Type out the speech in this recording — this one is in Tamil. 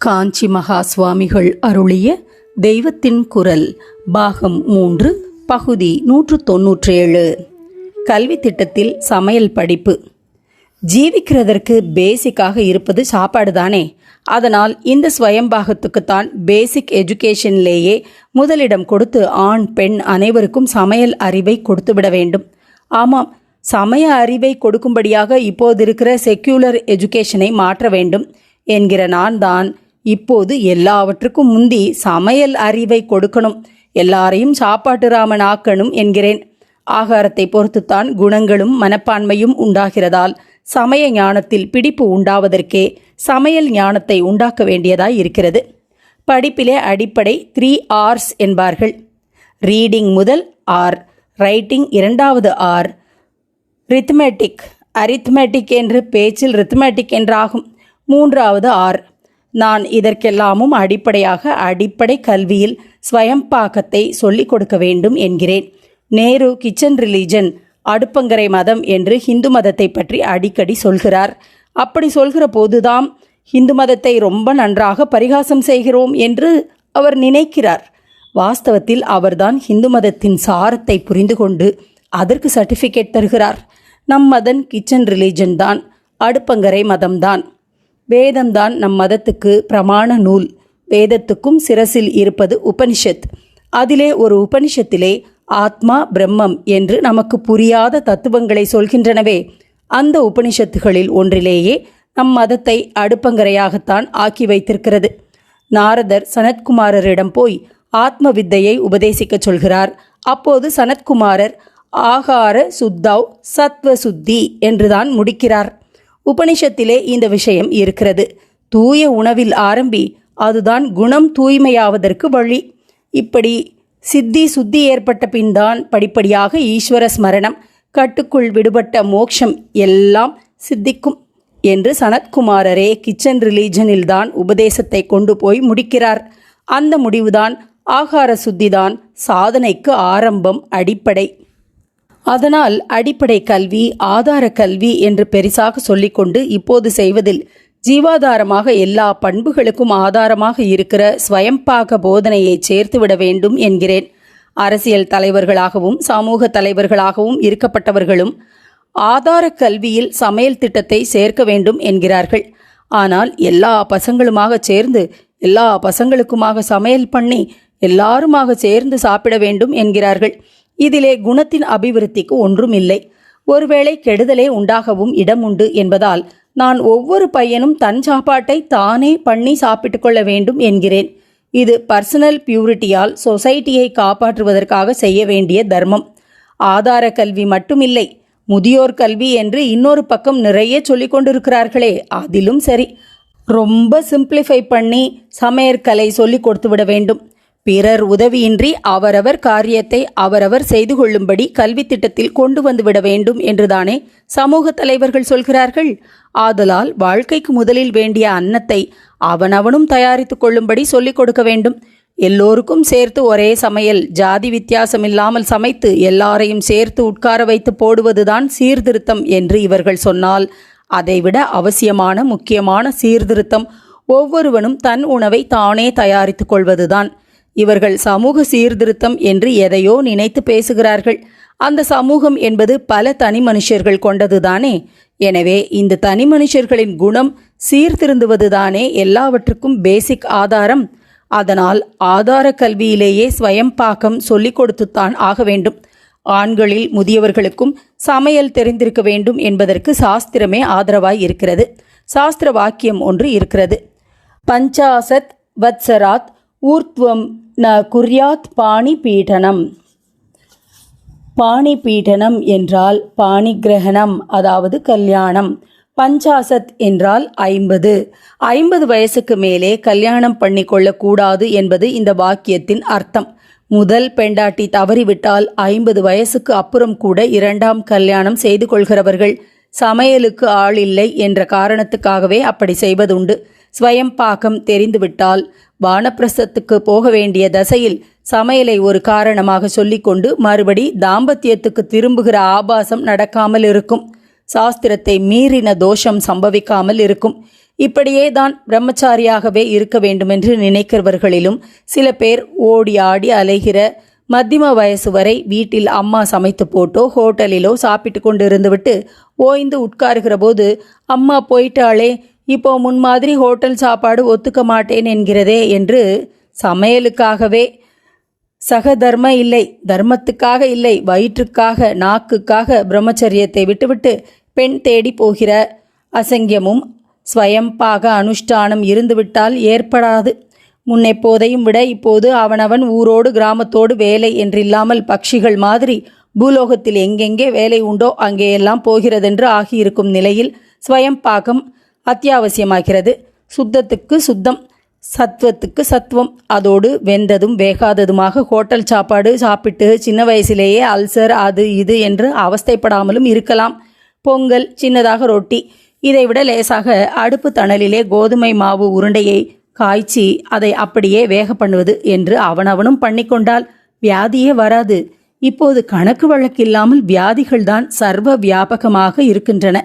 காஞ்சி மகா சுவாமிகள் அருளிய தெய்வத்தின் குரல் பாகம் மூன்று பகுதி நூற்று தொன்னூற்றேழு கல்வி திட்டத்தில் சமையல் படிப்பு. ஜீவிக்கிறதற்கு பேசிக்காக இருப்பது சாப்பாடு தானே அதனால் இந்த ஸ்வயம்பாகத்துக்குத்தான் பேசிக் எஜுகேஷன்லேயே முதலிடம் கொடுத்து ஆண் பெண் அனைவருக்கும் சமையல் அறிவை கொடுத்துவிட வேண்டும். ஆமாம் சமய அறிவை கொடுக்கும்படியாக இப்போது இருக்கிற செக்யூலர் எஜுகேஷனை மாற்ற வேண்டும் என்கிற நான் தான் இப்போது எல்லாவற்றுக்கும் முந்தி சமையல் அறிவை கொடுக்கணும். எல்லாரையும் சாப்பாட்டு ராமன் ஆக்கணும் என்கிறேன். ஆகாரத்தை பொறுத்துத்தான் குணங்களும் மனப்பான்மையும் உண்டாகிறதால் சமய ஞானத்தில் பிடிப்பு உண்டாவதற்கே சமையல் ஞானத்தை உண்டாக்க வேண்டியதாய் இருக்கிறது. படிப்பிலே அடிப்படை த்ரீ ஆர்ஸ் என்பார்கள். ரீடிங் முதல் ஆர் ரைட்டிங் இரண்டாவது ஆர் ரித்மெட்டிக் அரித்மெட்டிக் என்று பேச்சில் ரித்மெட்டிக் என்றாகும். மூன்றாவது ஆர் நான் இதற்கெல்லாமும் அடிப்படையாக அடிப்படை கல்வியில் ஸ்வயம்பாக்கத்தை சொல்லிக் கொடுக்க வேண்டும் என்கிறேன். நேரு கிச்சன் ரிலீஜன் அடுப்பங்கரை மதம் என்று ஹிந்து மதத்தை பற்றி அடிக்கடி சொல்கிறார். அப்படி சொல்கிற போதுதாம் ஹிந்து மதத்தை ரொம்ப நன்றாக பரிகாசம் செய்கிறோம் என்று அவர் நினைக்கிறார். வாஸ்தவத்தில் அவர்தான் ஹிந்து மதத்தின் சாரத்தை புரிந்து கொண்டு அதற்கு சர்டிஃபிகேட் தருகிறார். நம் மதன் கிச்சன் ரிலீஜன் தான் அடுப்பங்கரை மதம்தான் வேதம்தான் நம் மதத்துக்கு பிரமாண நூல். வேதத்துக்கும் சிரசில் இருப்பது உபனிஷத். அதிலே ஒரு உபனிஷத்திலே ஆத்மா பிரம்மம் என்று நமக்கு புரியாத தத்துவங்களை சொல்கின்றனவே. அந்த உபனிஷத்துகளில் ஒன்றிலேயே நம் மதத்தை அடுப்பங்கரையாகத்தான் ஆக்கி வைத்திருக்கிறது. நாரதர் சனத்குமாரரிடம் போய் ஆத்ம வித்தையை உபதேசிக்கச் சொல்கிறார். அப்போது சனத்குமாரர் ஆகார சுத்தவ் சத்வ சுத்தி என்றுதான் முடிக்கிறார். உபனிஷத்திலே இந்த விஷயம் இருக்கிறது. தூய உணவில் ஆரம்பி அதுதான் குணம் தூய்மையாவதற்கு வழி. இப்படி சித்தி சுத்தி ஏற்பட்ட பின்தான் படிப்படியாக ஈஸ்வர ஸ்மரணம் கட்டுக்குள் விடுபட்ட மோட்சம் எல்லாம் சித்திக்கும் என்று சனத்குமாரரே கிச்சன் ரிலீஜனில்தான் உபதேசத்தை கொண்டு போய் முடிக்கிறார். அந்த முடிவுதான் ஆகார சுத்திதான் சாதனைக்கு ஆரம்பம் அடிப்படை. அதனால் அடிப்படை கல்வி ஆதார கல்வி என்று பெரிசாக சொல்லிக்கொண்டு இப்போது செய்வதில் ஜீவாதாரமாக எல்லா பண்புகளுக்கும் ஆதாரமாக இருக்கிற ஸ்வயம்பாக போதனையை சேர்த்துவிட வேண்டும் என்கிறேன். அரசியல் தலைவர்களாகவும் சமூக தலைவர்களாகவும் இருக்கப்பட்டவர்களும் ஆதார கல்வியில் சமையல் திட்டத்தை சேர்க்க வேண்டும் என்கிறார்கள். ஆனால் எல்லா பசங்களுமாக சேர்ந்து எல்லா பசங்களுக்குமாக சமையல் பண்ணி எல்லாருமாக சேர்ந்து சாப்பிட வேண்டும் என்கிறார்கள். இதிலே குணத்தின் அபிவிருத்திக்கு ஒன்றும் இல்லை ஒருவேளை கெடுதலே உண்டாகவும் இடம் உண்டு என்பதால் நான் ஒவ்வொரு பையனும் தன் சாப்பாட்டை தானே பண்ணி சாப்பிட்டு கொள்ள வேண்டும் என்கிறேன். இது பர்சனல் பியூரிட்டியால் சொசைட்டியை காப்பாற்றுவதற்காக செய்ய வேண்டிய தர்மம். ஆதார கல்வி மட்டுமில்லை. முதியோர் கல்வி என்று இன்னொரு பக்கம் நிறைய சொல்லிக் கொண்டிருக்கிறார்களே அதிலும் சரி. ரொம்ப சிம்பிளிஃபை பண்ணி சமையற்கலை சொல்லி கொடுத்து விட வேண்டும். பிறர் உதவியின்றி அவரவர் காரியத்தை அவரவர் செய்து கொள்ளும்படி கல்வி திட்டத்தில் கொண்டு வந்துவிட வேண்டும் என்றுதானே சமூக தலைவர்கள் சொல்கிறார்கள். ஆதலால் வாழ்க்கைக்கு முதலில் வேண்டிய அன்னத்தை அவனவனும் தயாரித்து கொள்ளும்படி சொல்லிக் கொடுக்க வேண்டும். எல்லோருக்கும் சேர்த்து ஒரே சமையல் ஜாதி வித்தியாசம் இல்லாமல் சமைத்து எல்லாரையும் சேர்த்து உட்கார வைத்து போடுவதுதான் சீர்திருத்தம் என்று இவர்கள் சொன்னால் அதைவிட அவசியமான முக்கியமான சீர்திருத்தம் ஒவ்வொருவனும் தன் உணவை தானே தயாரித்துக் கொள்வதுதான். இவர்கள் சமூக சீர்திருத்தம் என்று எதையோ நினைத்து பேசுகிறார்கள். அந்த சமூகம் என்பது பல தனி மனுஷர்கள் கொண்டதுதானே. எனவே இந்த தனி மனுஷர்களின் குணம் சீர்திருந்துவதுதானே எல்லாவற்றுக்கும் பேசிக் ஆதாரம். அதனால் ஆதார கல்வியிலேயே ஸ்வயம்பாக்கம் சொல்லிக் கொடுத்துத்தான் ஆக வேண்டும். ஆண்களில் முதியவர்களுக்கும் சமையல் தெரிந்திருக்க வேண்டும் என்பதற்கு சாஸ்திரமே ஆதரவாய் இருக்கிறது. சாஸ்திர வாக்கியம் ஒன்று இருக்கிறது. பஞ்சாசத் வத்சராத் ஊர்த்வம் ந குர்யாத் பாணி பீடனம் பாணி பீடனம் என்றால் பாணி கிரகணம் அதாவது கல்யாணம். பஞ்சாசத் என்றால் ஐம்பது. ஐம்பது வயசுக்கு மேலே கல்யாணம் பண்ணி கொள்ளக்கூடாது என்பது இந்த வாக்கியத்தின் அர்த்தம். முதல் பெண்டாட்டி தவறிவிட்டால் ஐம்பது வயசுக்கு அப்புறம் கூட இரண்டாம் கல்யாணம் செய்து கொள்கிறவர்கள் சமையலுக்கு ஆள் இல்லை என்ற காரணத்துக்காகவே அப்படி செய்வதுண்டு. ஸ்வயம் பாகம் தெரிந்துவிட்டால் வானப்பிரசத்துக்கு போக வேண்டிய தசையில் சமையலை ஒரு காரணமாக சொல்லிக்கொண்டு மறுபடி தாம்பத்தியத்துக்கு திரும்புகிற ஆபாசம் நடக்காமல் இருக்கும். சாஸ்திரத்தை மீறின தோஷம் சம்பவிக்காமல் இருக்கும். இப்படியே தான் பிரம்மச்சாரியாகவே இருக்க வேண்டுமென்று நினைக்கிறவர்களிலும் சில பேர் ஓடி ஆடி அலைகிற மத்தியம வயசு வரை வீட்டில் அம்மா சமைத்து போட்டோ ஹோட்டலிலோ சாப்பிட்டு கொண்டு இருந்துவிட்டு ஓய்ந்து உட்காருகிற போது அம்மா போயிட்டாளே இப்போ முன்மாதிரி ஹோட்டல் சாப்பாடு ஒத்துக்க மாட்டேன் என்கிறதே என்று சமையலுக்காகவே சகதர்ம இல்லை தர்மத்துக்காக இல்லை வயிற்றுக்காக நாக்குக்காக பிரம்மச்சரியத்தை விட்டுவிட்டு பெண் தேடி போகிற அசங்கியமும் ஸ்வயம்பாக அனுஷ்டானம் இருந்துவிட்டால் ஏற்படாது. முன்னெப்போதையும் விட இப்போது அவனவன் ஊரோடு கிராமத்தோடு வேலை என்றில்லாமல் பட்சிகள் மாதிரி பூலோகத்தில் எங்கெங்கே வேலை உண்டோ அங்கேயெல்லாம் போகிறதென்று ஆகியிருக்கும் நிலையில் ஸ்வயம் பாகம் அத்தியாவசியமாகிறது. சுத்தத்துக்கு சுத்தம் சத்துவத்துக்கு சத்துவம். அதோடு வெந்ததும் வேகாததுமாக ஹோட்டல் சாப்பாடு சாப்பிட்டு சின்ன வயசிலேயே அல்சர் அது இது என்று அவஸ்தைப்படாமலும் இருக்கலாம். பொங்கல் சின்னதாக ரொட்டி. இதைவிட லேசாக அடுப்பு தணலிலே கோதுமை மாவு உருண்டையை காய்ச்சி அதை அப்படியே வேக பண்ணுவது என்று அவனவனும் பண்ணிக்கொண்டால் வியாதியே வராது. இப்போது கணக்கு வழக்கில்லாமல் வியாதிகள்தான் சர்வ வியாபகமாக இருக்கின்றன.